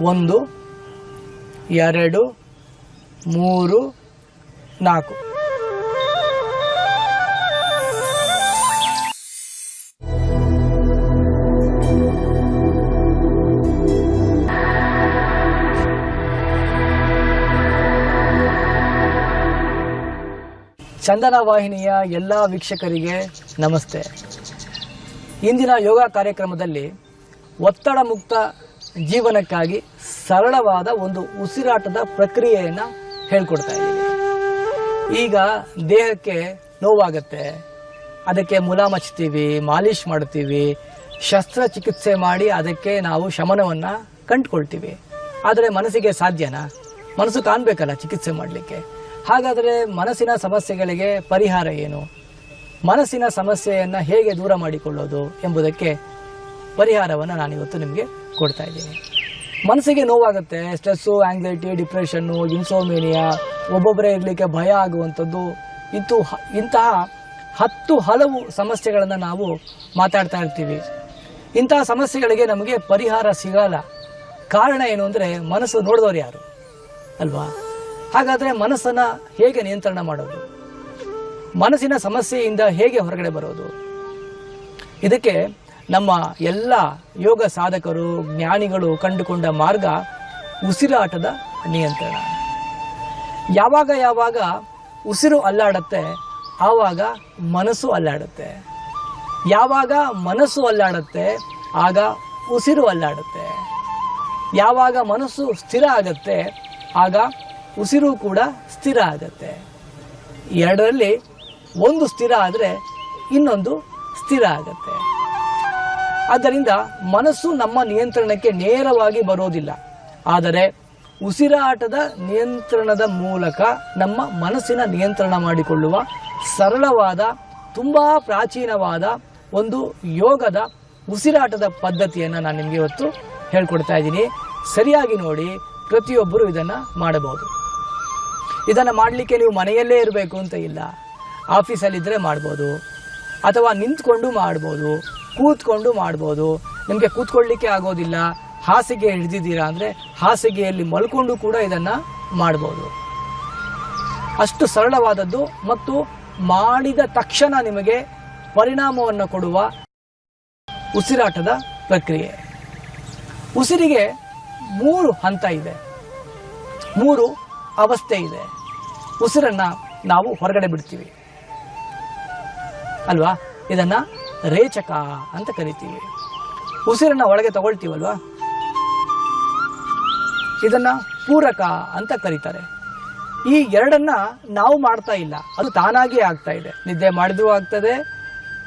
ಒಂದು ಎರಡು ಮೂರು ನಾಲ್ಕು. ಚಂದನ ವಾಹಿನಿಯ ಎಲ್ಲ ವೀಕ್ಷಕರಿಗೆ ನಮಸ್ತೆ. ಇಂದಿನ ಯೋಗ ಕಾರ್ಯಕ್ರಮದಲ್ಲಿ ಒತ್ತಡ ಮುಕ್ತ ಜೀವನಕ್ಕಾಗಿ ಸರಳವಾದ ಒಂದು ಉಸಿರಾಟದ ಪ್ರಕ್ರಿಯೆಯನ್ನು ಹೇಳ್ಕೊಡ್ತಾ ಇದ್ದೀವಿ ಈಗ ದೇಹಕ್ಕೆ ನೋವಾಗತ್ತೆ. ಅದಕ್ಕೆ ಮುಲಾಮ್ ಹಚ್ತೀವಿ ಮಾಡ್ತೀವಿ. ಶಸ್ತ್ರಚಿಕಿತ್ಸೆ ಮಾಡಿ ಅದಕ್ಕೆ ನಾವು ಶಮನವನ್ನು ಕಂಡುಕೊಳ್ತೀವಿ. ಆದರೆ ಮನಸ್ಸಿಗೆ ಸಾಧ್ಯನಾ? ಮನಸ್ಸು ಕಾಣಬೇಕಲ್ಲ ಚಿಕಿತ್ಸೆ ಮಾಡಲಿಕ್ಕೆ. ಹಾಗಾದರೆ ಮನಸ್ಸಿನ ಸಮಸ್ಯೆಗಳಿಗೆ ಪರಿಹಾರ ಏನು? ಮನಸ್ಸಿನ ಸಮಸ್ಯೆಯನ್ನು ಹೇಗೆ ದೂರ ಮಾಡಿಕೊಳ್ಳೋದು ಎಂಬುದಕ್ಕೆ ಪರಿಹಾರವನ್ನು ನಾನಿವತ್ತು ನಿಮಗೆ ಕೊಡ್ತಾ ಇದ್ದೀನಿ. ಮನಸ್ಸಿಗೆ ನೋವಾಗುತ್ತೆ ಸ್ಟ್ರೆಸ್ಸು ಆಂಗ್ಸೈಟಿ ಡಿಪ್ರೆಷನ್ನು ಇನ್ಸೋಮೇನಿಯಾ ಒಬ್ಬೊಬ್ಬರೇ ಇರಲಿಕ್ಕೆ ಭಯ ಆಗುವಂಥದ್ದು. ಇಂತು ಇಂತಹ ಹತ್ತು ಹಲವು ಸಮಸ್ಯೆಗಳನ್ನು ನಾವು ಮಾತಾಡ್ತಾ ಇರ್ತೀವಿ. ಇಂತಹ ಸಮಸ್ಯೆಗಳಿಗೆ ನಮಗೆ ಪರಿಹಾರ ಸಿಗಲ್ಲ. ಕಾರಣ ಏನು ಅಂದರೆ ಮನಸ್ಸು ನೋಡಿದವರು ಯಾರು? ಅಲ್ವಾ? ಹಾಗಾದರೆ ಮನಸ್ಸನ್ನು ಹೇಗೆ ನಿಯಂತ್ರಣ ಮಾಡೋದು? ಮನಸ್ಸಿನ ಸಮಸ್ಯೆಯಿಂದ ಹೇಗೆ ಹೊರಗಡೆ ಬರೋದು? ಇದಕ್ಕೆ ನಮ್ಮ ಎಲ್ಲ ಯೋಗ ಸಾಧಕರು, ಜ್ಞಾನಿಗಳು ಕಂಡುಕೊಂಡ ಮಾರ್ಗ ಉಸಿರಾಟದ ನಿಯಂತ್ರಣ. ಯಾವಾಗ ಯಾವಾಗ ಉಸಿರು ಅಲ್ಲಾಡುತ್ತೆ, ಆವಾಗ ಮನಸ್ಸು ಅಲ್ಲಾಡುತ್ತೆ. ಯಾವಾಗ ಮನಸ್ಸು ಅಲ್ಲಾಡುತ್ತೆ, ಆಗ ಉಸಿರು ಅಲ್ಲಾಡುತ್ತೆ. ಯಾವಾಗ ಮನಸ್ಸು ಸ್ಥಿರ ಆಗತ್ತೆ, ಆಗ ಉಸಿರು ಕೂಡ ಸ್ಥಿರ ಆಗತ್ತೆ. ಎರಡರಲ್ಲಿ ಒಂದು ಸ್ಥಿರ ಆದರೆ ಇನ್ನೊಂದು ಸ್ಥಿರ ಆಗತ್ತೆ. ಆದ್ದರಿಂದ ಮನಸ್ಸು ನಮ್ಮ ನಿಯಂತ್ರಣಕ್ಕೆ ನೇರವಾಗಿ ಬರೋದಿಲ್ಲ. ಆದರೆ ಉಸಿರಾಟದ ನಿಯಂತ್ರಣದ ಮೂಲಕ ನಮ್ಮ ಮನಸ್ಸಿನ ನಿಯಂತ್ರಣ ಮಾಡಿಕೊಳ್ಳುವ ಸರಳವಾದ, ತುಂಬ ಪ್ರಾಚೀನವಾದ ಒಂದು ಯೋಗದ ಉಸಿರಾಟದ ಪದ್ಧತಿಯನ್ನು ನಾನು ನಿಮಗೆ ಇವತ್ತು ಹೇಳ್ಕೊಡ್ತಾ ಇದ್ದೀನಿ. ಸರಿಯಾಗಿ ನೋಡಿ, ಪ್ರತಿಯೊಬ್ಬರು ಇದನ್ನು ಮಾಡಬಹುದು. ಇದನ್ನು ಮಾಡಲಿಕ್ಕೆ ನೀವು ಮನೆಯಲ್ಲೇ ಇರಬೇಕು ಅಂತ ಇಲ್ಲ. ಆಫೀಸಲ್ಲಿದ್ದರೆ ಮಾಡ್ಬೋದು, ಅಥವಾ ನಿಂತ್ಕೊಂಡು ಮಾಡ್ಬೋದು ಕೂತ್ಕೊಂಡು ಮಾಡ್ಬೋದು. ನಿಮಗೆ ಕೂತ್ಕೊಳ್ಳಿಕ್ಕೆ ಆಗೋದಿಲ್ಲ. ಹಾಸಿಗೆ ಹಿಡಿದಿದ್ದೀರಾ ಅಂದರೆ ಹಾಸಿಗೆಯಲ್ಲಿ ಮಲ್ಕೊಂಡು ಕೂಡ ಇದನ್ನು ಮಾಡ್ಬೋದು. ಅಷ್ಟು ಸರಳವಾದದ್ದು ಮತ್ತು ಮಾಡಿದ ತಕ್ಷಣ ನಿಮಗೆ ಪರಿಣಾಮವನ್ನು ಕೊಡುವ ಉಸಿರಾಟದ ಪ್ರಕ್ರಿಯೆ. ಉಸಿರಿಗೆ ಮೂರು ಹಂತ ಇದೆ. ಮೂರು ಅವಸ್ಥೆ ಇದೆ. ಉಸಿರನ್ನ ನಾವು ಹೊರಗಡೆ ಬಿಡ್ತೀವಿ. ಅಲ್ವಾ? ಇದನ್ನ ರೇಚಕ ಅಂತ ಕರಿತೀವಿ. ಉಸಿರನ್ನ ಒಳಗೆ ತಗೊಳ್ತೀವಲ್ವಾ? ಇದನ್ನ ಪೂರಕ ಅಂತ ಕರೀತಾರೆ. ಈ ಎರಡನ್ನ ನಾವು ಮಾಡ್ತಾ ಇಲ್ಲ. ಅದು ತಾನಾಗಿಯೇ ಆಗ್ತಾ ಇದೆ. ನಿದ್ದೆ ಮಾಡಿದ್ರೂ ಆಗ್ತದೆ,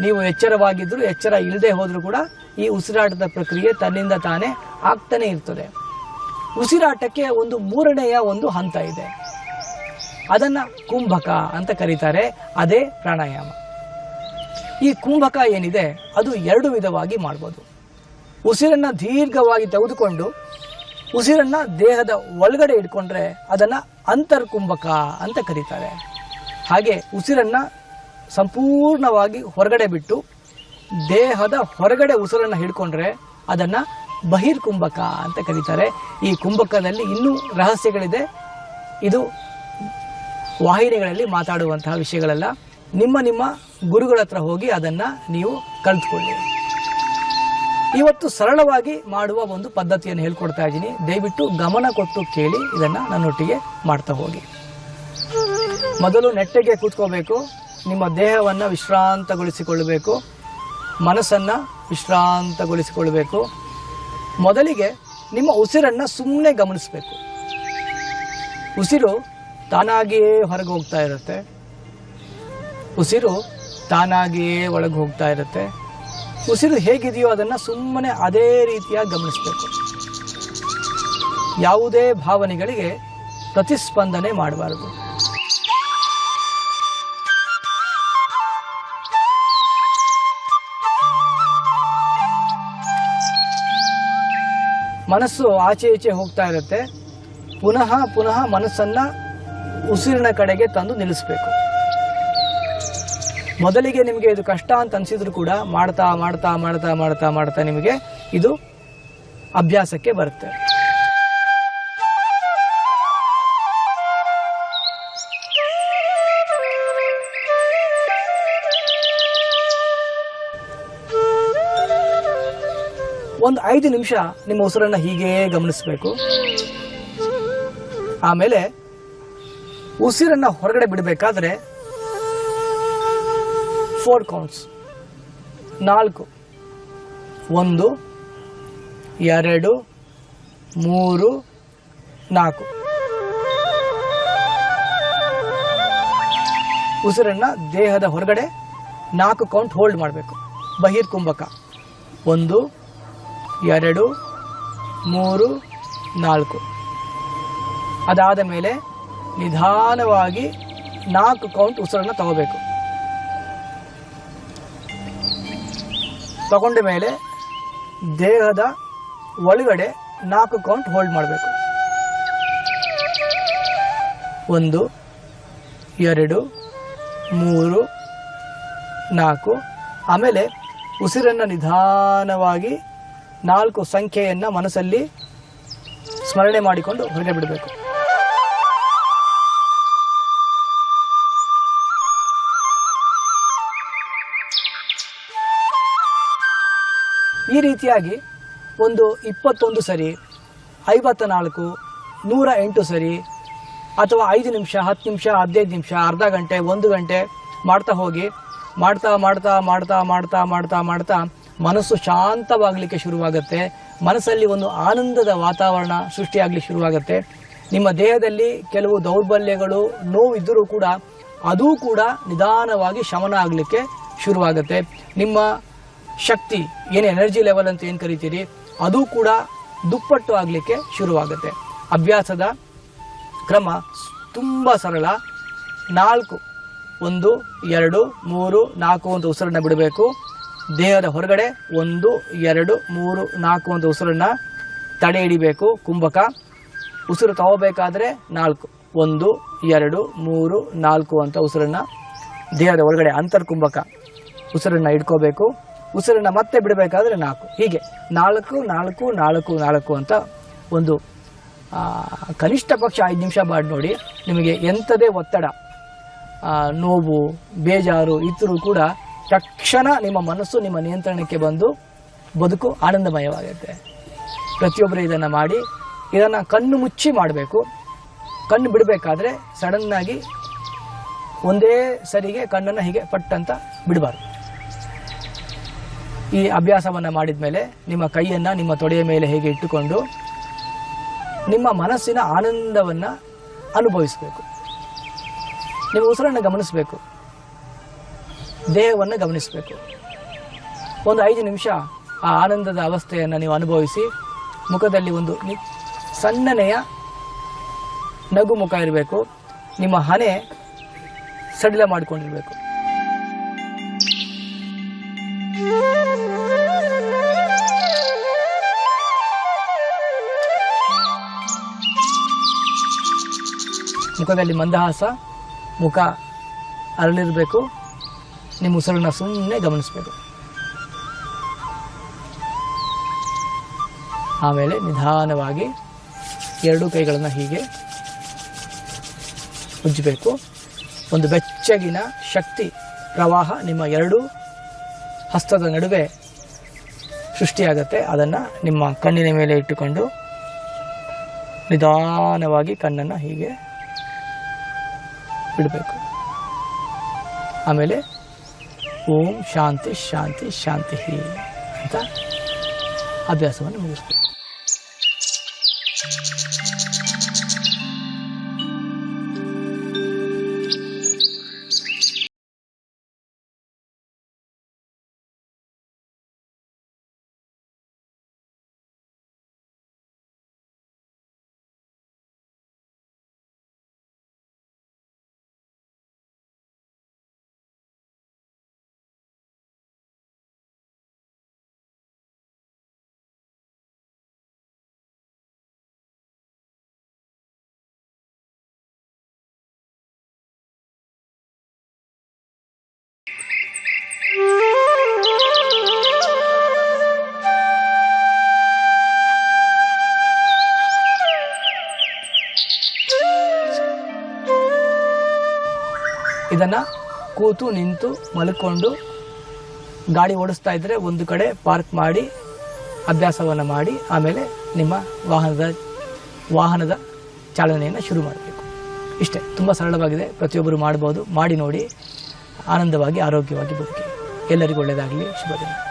ನೀವು ಎಚ್ಚರವಾಗಿದ್ರು, ಎಚ್ಚರ ಇಲ್ಲದೆ ಹೋದ್ರೂ ಕೂಡ ಈ ಉಸಿರಾಟದ ಪ್ರಕ್ರಿಯೆ ತನ್ನಿಂದ ತಾನೇ ಆಗ್ತಾನೆ ಇರ್ತದೆ. ಉಸಿರಾಟಕ್ಕೆ ಒಂದು ಮೂರನೆಯ ಒಂದು ಹಂತ ಇದೆ. ಅದನ್ನ ಕುಂಭಕ ಅಂತ ಕರೀತಾರೆ. ಅದೇ ಪ್ರಾಣಾಯಾಮ. ಈ ಕುಂಭಕ ಏನಿದೆ, ಅದು ಎರಡು ವಿಧವಾಗಿ ಮಾಡ್ಬೋದು. ಉಸಿರನ್ನು ದೀರ್ಘವಾಗಿ ತೆಗೆದುಕೊಂಡು, ಉಸಿರನ್ನು ದೇಹದ ಒಳಗಡೆ ಇಟ್ಕೊಂಡ್ರೆ ಅದನ್ನ ಅಂತರ್ಕುಂಭಕ ಅಂತ ಕರೀತಾರೆ. ಹಾಗೆ ಉಸಿರನ್ನು ಸಂಪೂರ್ಣವಾಗಿ ಹೊರಗಡೆ ಬಿಟ್ಟು, ದೇಹದ ಹೊರಗಡೆ ಉಸಿರನ್ನು ಹಿಡ್ಕೊಂಡ್ರೆ ಅದನ್ನ ಬಹಿರ್ಕುಂಭಕ ಅಂತ ಕರೀತಾರೆ. ಈ ಕುಂಭಕದಲ್ಲಿ ಇನ್ನೂ ರಹಸ್ಯಗಳಿದೆ. ಇದು ವಾಹಿನಿಗಳಲ್ಲಿ ಮಾತಾಡುವಂತಹ ವಿಷಯಗಳೆಲ್ಲ. ನಿಮ್ಮ ನಿಮ್ಮ ಗುರುಗಳ ಹತ್ರ ಹೋಗಿ ಅದನ್ನ ನೀವು ಕಲ್ತ್ಕೊಳ್ಳಿ. ಇವತ್ತು ಸರಳವಾಗಿ ಮಾಡುವ ಒಂದು ಪದ್ಧತಿಯನ್ನು ಹೇಳ್ಕೊಡ್ತಾ ಇದ್ದೀನಿ. ದಯವಿಟ್ಟು ಗಮನ ಕೊಟ್ಟು ಕೇಳಿ ಇದನ್ನ ನನ್ನೊಟ್ಟಿಗೆ ಮಾಡ್ತಾ ಹೋಗಿ. ಮೊದಲು ನೆಟ್ಟಗೆ ಕೂತ್ಕೋಬೇಕು. ನಿಮ್ಮ ದೇಹವನ್ನ ವಿಶ್ರಾಂತಗೊಳಿಸಿಕೊಳ್ಳಬೇಕು. ಮನಸ್ಸನ್ನು ವಿಶ್ರಾಂತಗೊಳಿಸಿಕೊಳ್ಳಬೇಕು. ಮೊದಲಿಗೆ ನಿಮ್ಮ ಉಸಿರನ್ನ ಸುಮ್ಮನೆ ಗಮನಿಸಬೇಕು. ಉಸಿರು ತಾನಾಗಿಯೇ ಹೊರಗೆ ಹೋಗ್ತಾ ಇರುತ್ತೆ. ಉಸಿರು ತಾನಾಗಿಯೇ ಒಳಗೆ ಹೋಗ್ತಾ ಇರುತ್ತೆ. ಉಸಿರು ಹೇಗಿದೆಯೋ ಅದನ್ನು ಸುಮ್ಮನೆ ಅದೇ ರೀತಿಯಾಗಿ ಗಮನಿಸಬೇಕು. ಯಾವುದೇ ಭಾವನೆಗಳಿಗೆ ಪ್ರತಿಸ್ಪಂದನೆ ಮಾಡಬಾರದು. ಮನಸ್ಸು ಆಚೆ ಈಚೆ ಹೋಗ್ತಾ ಇರುತ್ತೆ. ಪುನಃ ಪುನಃ ಮನಸ್ಸನ್ನ ಉಸಿರಿನ ಕಡೆಗೆ ತಂದು ನಿಲ್ಲಿಸಬೇಕು. ಮೊದಲಿಗೆ ನಿಮಗೆ ಇದು ಕಷ್ಟ ಅಂತ ಅನಿಸಿದ್ರು ಕೂಡ ಮಾಡ್ತಾ ಮಾಡ್ತಾ ಮಾಡ್ತಾ ಮಾಡ್ತಾ ಮಾಡ್ತಾ ನಿಮಗೆ ಇದು ಅಭ್ಯಾಸಕ್ಕೆ ಬರುತ್ತೆ. ಒಂದು ಐದು ನಿಮಿಷ ನಿಮ್ಮ ಉಸಿರನ್ನ ಹೀಗೆ ಗಮನಿಸಬೇಕು. ಆಮೇಲೆ ಉಸಿರನ್ನ ಹೊರಗಡೆ ಬಿಡಬೇಕಾದ್ರೆ ಫೋರ್ ಕೌಂಟ್ಸ್ ನಾಲ್ಕು. ಒಂದು, ಎರಡು, ಮೂರು, ನಾಲ್ಕು. ಉಸಿರನ್ನು ದೇಹದ ಹೊರಗಡೆ ನಾಲ್ಕು ಕೌಂಟ್ ಹೋಲ್ಡ್ ಮಾಡಬೇಕು. ಬಹಿರ್ ಕುಂಭಕ. ಒಂದು, ಎರಡು, ಮೂರು, ನಾಲ್ಕು. ಅದಾದ ಮೇಲೆ ನಿಧಾನವಾಗಿ ನಾಲ್ಕು ಕೌಂಟ್ ಉಸಿರನ್ನು ತಗೋಬೇಕು. ತಗೊಂಡ ಮೇಲೆ ದೇಹದ ಒಳಗಡೆ ನಾಲ್ಕು ಕೌಂಟ್ ಹೋಲ್ಡ್ ಮಾಡಬೇಕು. ಒಂದು, ಎರಡು, ಮೂರು, ನಾಲ್ಕು. ಆಮೇಲೆ ಉಸಿರನ್ನು ನಿಧಾನವಾಗಿ ನಾಲ್ಕು ಸಂಖ್ಯೆಯನ್ನು ಮನಸ್ಸಲ್ಲಿ ಸ್ಮರಣೆ ಮಾಡಿಕೊಂಡು ಹೊರಗೆ ಬಿಡಬೇಕು. ಈ ರೀತಿಯಾಗಿ ಒಂದು ಇಪ್ಪತ್ತೊಂದು ಸರಿ ಐವತ್ತ ನಾಲ್ಕು ನೂರ ಎಂಟು ಸರಿ, ಅಥವಾ ಐದು ನಿಮಿಷ, ಹತ್ತು ನಿಮಿಷ, ಹದಿನೈದು ನಿಮಿಷ, ಅರ್ಧ ಗಂಟೆ, ಒಂದು ಗಂಟೆ ಮಾಡ್ತಾ ಹೋಗಿ, ಮಾಡ್ತಾ ಮಾಡ್ತಾ ಮಾಡ್ತಾ ಮಾಡ್ತಾ ಮಾಡ್ತಾ ಮಾಡ್ತಾ ಮನಸ್ಸು ಶಾಂತವಾಗಲಿಕ್ಕೆ ಶುರುವಾಗುತ್ತೆ. ಮನಸ್ಸಲ್ಲಿ ಒಂದು ಆನಂದದ ವಾತಾವರಣ ಸೃಷ್ಟಿಯಾಗಲಿಕ್ಕೆ ಶುರುವಾಗುತ್ತೆ. ನಿಮ್ಮ ದೇಹದಲ್ಲಿ ಕೆಲವು ದೌರ್ಬಲ್ಯಗಳು, ನೋವಿದ್ದರೂ ಕೂಡ, ಅದೂ ಕೂಡ ನಿಧಾನವಾಗಿ ಶಮನ ಆಗಲಿಕ್ಕೆ ಶುರುವಾಗುತ್ತೆ. ನಿಮ್ಮ ಶಕ್ತಿ, ಏನು ಎನರ್ಜಿ ಲೆವೆಲ್ ಅಂತ ಏನು ಕರಿತೀರಿ, ಅದು ಕೂಡ ದುಪ್ಪಟ್ಟು ಆಗಲಿಕ್ಕೆ ಶುರುವಾಗುತ್ತೆ. ಅಭ್ಯಾಸದ ಕ್ರಮ ತುಂಬ ಸರಳ. ನಾಲ್ಕು, ಒಂದು, ಎರಡು, ಮೂರು, ನಾಲ್ಕು ಅಂತ ಉಸಿರನ್ನು ಬಿಡಬೇಕು. ದೇಹದ ಹೊರಗಡೆ ಒಂದು, ಎರಡು, ಮೂರು, ನಾಲ್ಕು ಅಂತ ಉಸಿರನ್ನು ತಡೆ ಹಿಡಿಬೇಕು, ಕುಂಭಕ. ಉಸಿರು ತಗೋಬೇಕಾದ್ರೆ ನಾಲ್ಕು, ಒಂದು, ಎರಡು, ಮೂರು, ನಾಲ್ಕು ಅಂತ ಉಸಿರನ್ನು ದೇಹದ ಒಳಗಡೆ ಅಂತರ್ಕುಂಭಕ ಉಸಿರನ್ನು ಇಟ್ಕೋಬೇಕು. ಉಸಿರನ್ನ ಮತ್ತೆ ಬಿಡಬೇಕಾದ್ರೆ ನಾಲ್ಕು. ಹೀಗೆ ನಾಲ್ಕು ನಾಲ್ಕು ನಾಲ್ಕು ನಾಲ್ಕು ಅಂತ ಒಂದು ಕನಿಷ್ಠ ಪಕ್ಷ ಐದು ನಿಮಿಷ ಮಾಡಿ ನೋಡಿ. ನಿಮಗೆ ಎಂಥದೇ ಒತ್ತಡ ನೋವು, ಬೇಜಾರು ಇದ್ದರೂ ಕೂಡ ತಕ್ಷಣ ನಿಮ್ಮ ಮನಸ್ಸು ನಿಮ್ಮ ನಿಯಂತ್ರಣಕ್ಕೆ ಬಂದು ಬದುಕು ಆನಂದಮಯವಾಗುತ್ತೆ. ಪ್ರತಿಯೊಬ್ಬರು ಇದನ್ನು ಮಾಡಿ, ಇದನ್ನು ಕಣ್ಣು ಮುಚ್ಚಿ ಮಾಡಬೇಕು. ಕಣ್ಣು ಬಿಡಬೇಕಾದ್ರೆ ಸಡನ್ನಾಗಿ ಒಂದೇ ಸರಿಗೆ ಕಣ್ಣನ್ನು ಹೀಗೆ ಪಟ್ಟಂತ ಬಿಡಬಾರ್ದು. ಈ ಅಭ್ಯಾಸವನ್ನು ಮಾಡಿದ ಮೇಲೆ ನಿಮ್ಮ ಕೈಯನ್ನು ನಿಮ್ಮ ತೊಡೆಯ ಮೇಲೆ ಹೇಗೆ ಇಟ್ಟುಕೊಂಡು ನಿಮ್ಮ ಮನಸ್ಸಿನ ಆನಂದವನ್ನು ಅನುಭವಿಸಬೇಕು. ನೀವು ಉಸಿರನ್ನು ಗಮನಿಸಬೇಕು. ದೇಹವನ್ನು ಗಮನಿಸಬೇಕು. ಒಂದು ಐದು ನಿಮಿಷ ಆ ಆನಂದದ ಅವಸ್ಥೆಯನ್ನು ನೀವು ಅನುಭವಿಸಿ, ಮುಖದಲ್ಲಿ ಒಂದು ಸಣ್ಣನೆಯ ನಗು ಮುಖ ಇರಬೇಕು. ನಿಮ್ಮ ಹಣೆ ಸಡಿಲ ಮಾಡಿಕೊಂಡಿರಬೇಕು. ಮುಖದಲ್ಲಿ ಮಂದಹಾಸ, ಮುಖ ಅರಳಿರಬೇಕು, ನಿಮ್ಮ ಉಸಿರನ್ನ ಸುಮ್ಮನೆ ಗಮನಿಸಬೇಕು. ಆಮೇಲೆ ನಿಧಾನವಾಗಿ ಎರಡೂ ಕೈಗಳನ್ನು ಹೀಗೆ ಉಜ್ಜಬೇಕು. ಒಂದು ಬೆಚ್ಚಗಿನ ಶಕ್ತಿ ಪ್ರವಾಹ ನಿಮ್ಮ ಎರಡೂ ಹಸ್ತದ ನಡುವೆ ಸೃಷ್ಟಿಯಾಗತ್ತೆ. ಅದನ್ನು ನಿಮ್ಮ ಕಣ್ಣಿನ ಮೇಲೆ ಇಟ್ಟುಕೊಂಡು ನಿಧಾನವಾಗಿ ಕಣ್ಣನ್ನು ಹೀಗೆ ಬಿಡಬೇಕು. ಆಮೇಲೆ ಓಂ ಶಾಂತಿ ಶಾಂತಿ ಶಾಂತಿ ಅಂತ ಅಭ್ಯಾಸವನ್ನು ಮುಗಿಸ್ಬೇಕು. ಇದನ್ನು ಕೂತು ನಿಂತು ಮಲ್ಕೊಂಡು ಗಾಡಿ ಓಡಿಸ್ತಾ ಇದ್ದರೆ ಒಂದು ಕಡೆ ಪಾರ್ಕ್ ಮಾಡಿ, ಅಭ್ಯಾಸವನ್ನು ಮಾಡಿ, ಆಮೇಲೆ ನಿಮ್ಮ ವಾಹನದ ವಾಹನದ ಚಾಲನೆಯನ್ನು ಶುರು ಮಾಡಬೇಕು. ಇಷ್ಟೇ, ತುಂಬ ಸರಳವಾಗಿದೆ. ಪ್ರತಿಯೊಬ್ಬರು ಮಾಡ್ಬೋದು. ಮಾಡಿ ನೋಡಿ. ಆನಂದವಾಗಿ, ಆರೋಗ್ಯವಾಗಿ ಬದುಕಿ. ಎಲ್ಲರಿಗೂ ಒಳ್ಳೆಯದಾಗಲಿ ಶುಭ ದಿನ.